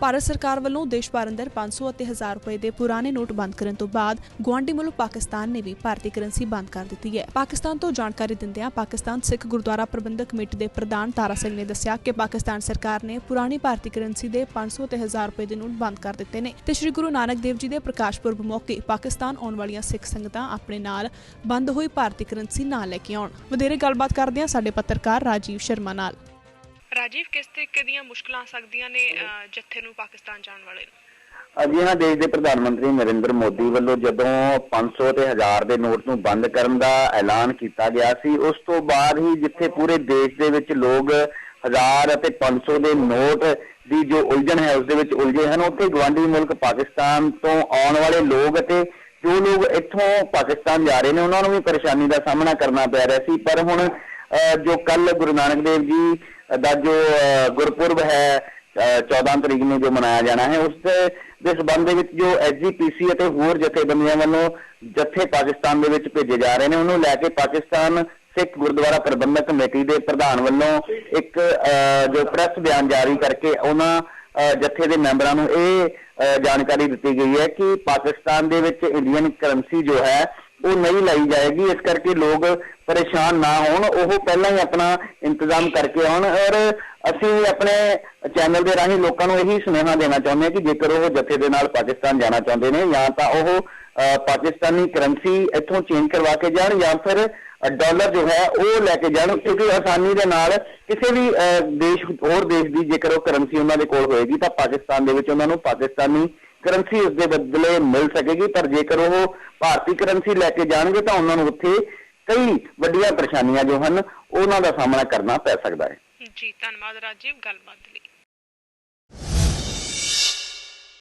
ਭਾਰਤ ਸਰਕਾਰ ਵੱਲੋਂ ਦੇਸ਼ ਭਰ ਅੰਦਰ 500 ਅਤੇ 1000 ਰੁਪਏ ਦੇ ਪੁਰਾਣੇ ਨੋਟ ਬੰਦ ਕਰਨ ਤੋਂ ਬਾਅਦ ਗੁਆਂਢੀ ਮੁਲਕ ਪਾਕਿਸਤਾਨ ਨੇ ਵੀ ਭਾਰਤੀ ਕਰੰਸੀ ਬੰਦ ਕਰ ਦਿੱਤੀ ਹੈ। ਪਾਕਿਸਤਾਨ ਤੋਂ ਜਾਣਕਾਰੀ ਦਿੰਦਿਆਂ ਪਾਕਿਸਤਾਨ ਸਿੱਖ ਗੁਰਦੁਆਰਾ ਪ੍ਰਬੰਧਕ ਕਮੇਟੀ ਦੇ ਪ੍ਰਧਾਨ ਤਾਰਾ ਸਿੰਘ ਨੇ ਦੱਸਿਆ ਕਿ ਪਾਕਿਸਤਾਨ ਸਰਕਾਰ ਨੇ ਪੁਰਾਣੀ ਭਾਰਤੀ ਕਰੰਸੀ ਦੇ 500 ਤੇ 1000 ਰੁਪਏ ਦੇ ਨੋਟ ਬੰਦ ਕਰ ਦਿੱਤੇ ਨੇ ਤੇ ਸ੍ਰੀ ਗੁਰੂ ਨਾਨਕ ਦੇਵ ਜੀ ਦੇ ਪ੍ਰਕਾਸ਼ ਪੁਰਬ ਮੌਕੇ ਪਾਕਿਸਤਾਨ ਆਉਣ ਵਾਲੀਆਂ ਸਿੱਖ ਸੰਗਤਾਂ ਆਪਣੇ ਨਾਲ ਬੰਦ ਹੋਈ ਭਾਰਤੀ ਕਰੰਸੀ ਨਾ ਲੈ ਕੇ ਆਉਣ। ਵਧੇਰੇ ਗੱਲਬਾਤ ਕਰਦੇ ਹਾਂ ਸਾਡੇ ਪੱਤਰਕਾਰ ਰਾਜੀਵ ਸ਼ਰਮਾ ਨਾਲ। ਰਾਜੀਵ, ਕਿਸ ਤਰੀਕੇ ਦੀਆਂ ਮੁਸ਼ਕਲਾਂ ਆ ਸਕਦੀਆਂ ਨੇ ਜੱਥੇ ਨੂੰ ਪਾਕਿਸਤਾਨ ਜਾਣ ਵਾਲੇ ਨੂੰ? ਅੱਜ ਇਹਨਾਂ ਦੇਸ਼ ਦੇ ਪ੍ਰਧਾਨ ਮੰਤਰੀ ਨਰਿੰਦਰ ਮੋਦੀ ਵੱਲੋਂ ਜਦੋਂ 500 ਤੇ 1000 ਦੇ ਨੋਟ ਨੂੰ ਬੰਦ ਕਰਨ ਦਾ ਐਲਾਨ ਕੀਤਾ ਗਿਆ ਸੀ, ਉਸ ਤੋਂ ਬਾਅਦ ਹੀ ਜਿੱਥੇ ਪੂਰੇ ਦੇਸ਼ ਦੇ ਵਿੱਚ ਲੋਕ 1000 ਅਤੇ 500 ਦੇ ਨੋਟ ਦੀ ਜੋ ਉਲਝਣ ਹੈ, ਉਸ ਦੇ ਵਿੱਚ ਉਲਝੇ ਹਨ। ਉੱਥੇ ਗਵਾਂਢੀ ਮੁਲਕ ਪਾਕਿਸਤਾਨ ਤੋਂ ਆਉਣ ਵਾਲੇ ਲੋਕ ਅਤੇ ਜੋ ਲੋਕ ਇੱਥੋਂ ਪਾਕਿਸਤਾਨ ਜਾ ਰਹੇ ਨੇ, ਉਹਨਾਂ ਨੂੰ ਵੀ ਪਰੇਸ਼ਾਨੀ ਦਾ ਸਾਹਮਣਾ ਕਰਨਾ ਪੈ ਰਿਹਾ ਸੀ। ਪਰ ਹੁਣ ਜੋ ਕੱਲ ਗੁਰੂ ਨਾਨਕ ਦੇਵ ਜੀ ਦਾ ਜੋ ਗੁਰਪੁਰਬ ਹੈ ਅਹ 14 ਤਰੀਕ ਨੂੰ ਜੋ ਮਨਾਇਆ ਜਾਣਾ ਹੈ ਉਸ ਦੇ ਦੇ ਸਬੰਧ ਦੇ ਵਿੱਚ ਜੋ ਐਸਜੀਪੀਸੀ ਅਤੇ ਹੋਰ ਜਥੇਬੰਦੀਆਂ ਵੱਲੋਂ ਜਥੇ ਪਾਕਿਸਤਾਨ ਦੇ ਵਿੱਚ ਭੇਜੇ ਜਾ ਰਹੇ ਨੇ ਉਹਨੂੰ ਲੈ ਕੇ ਪਾਕਿਸਤਾਨ ਸਿੱਖ ਗੁਰਦੁਆਰਾ ਪ੍ਰਬੰਧਕ ਕਮੇਟੀ ਦੇ ਪ੍ਰਧਾਨ ਵੱਲੋਂ ਇੱਕ ਅਹ, ਜੋ ਪ੍ਰੈਸ ਬਿਆਨ ਜਾਰੀ ਕਰਕੇ ਉਹਨਾਂ ਜਥੇ ਦੇ ਮੈਂਬਰਾਂ ਨੂੰ ਇਹ ਜਾਣਕਾਰੀ ਦਿੱਤੀ ਗਈ ਹੈ ਕਿ ਪਾਕਿਸਤਾਨ ਦੇ ਵਿੱਚ ਇੰਡੀਅਨ ਕਰੰਸੀ ਜੋ ਹੈ ਉਹ ਨਹੀਂ ਲਾਈ ਜਾਏਗੀ। ਇਸ ਕਰਕੇ ਲੋਕ ਪਰੇਸ਼ਾਨ ਨਾ ਹੋਣ। ਉਹ ਪਹਿਲਾਂ ਹੀ ਆਪਣਾ ਇੰਤਜ਼ਾਮ ਕਰਕੇ ਆਉਣ। ਔਰ ਅਸੀਂ ਆਪਣੇ ਚੈਨਲ ਦੇ ਰਾਹੀਂ ਲੋਕਾਂ ਨੂੰ ਇਹੀ ਸੁਨੇਹਾ ਦੇਣਾ ਚਾਹੁੰਦੇ ਹਾਂ ਕਿ ਜੇਕਰ ਉਹ ਜਥੇ ਦੇ ਨਾਲ ਪਾਕਿਸਤਾਨ ਜਾਣਾ ਚਾਹੁੰਦੇ ਨੇ ਜਾਂ ਤਾਂ ਉਹ ਅ, ਪਾਕਿਸਤਾਨੀ ਕਰੰਸੀ ਇੱਥੋਂ ਚੇਂਜ ਕਰਵਾ ਕੇ ਜਾਣ ਜਾਂ ਫਿਰ ਡਾਲਰ ਜੋ ਹੈ ਉਹ ਲੈ ਕੇ ਜਾਣ ਕਿਉਂਕਿ ਆਸਾਨੀ ਦੇ ਨਾਲ ਕਿਸੇ ਵੀ ਦੇਸ਼, ਹੋਰ ਦੇਸ਼ ਦੀ ਜੇਕਰ ਉਹ ਕਰੰਸੀ ਉਹਨਾਂ ਦੇ ਕੋਲ ਹੋਏਗੀ ਤਾਂ ਪਾਕਿਸਤਾਨ ਦੇ ਵਿੱਚ ਉਹਨਾਂ ਨੂੰ ਪਾਕਿਸਤਾਨੀ ਕਰੰਸੀ ਉਸ ਦੇ ਬਦਲੇ ਮਿਲ ਸਕੇਗੀ। ਪਰ ਜੇਕਰ ਉਹ ਭਾਰਤੀ ਕਰੰਸੀ ਲੈ ਕੇ ਜਾਣਗੇ ਤਾਂ ਉਹਨਾਂ ਨੂੰ ਉੱਥੇ ਕਈ ਵੱਡੀਆਂ ਪਰੇਸ਼ਾਨੀਆਂ ਜੋ ਹਨ, ਉਹਨਾਂ ਦਾ ਸਾਹਮਣਾ ਕਰਨਾ ਪੈ ਸਕਦਾ ਹੈ। ਜੀ, ਧੰਨਵਾਦ ਰਾਜੀਵ। ਗੱਲਬਾਤ ਲਈ।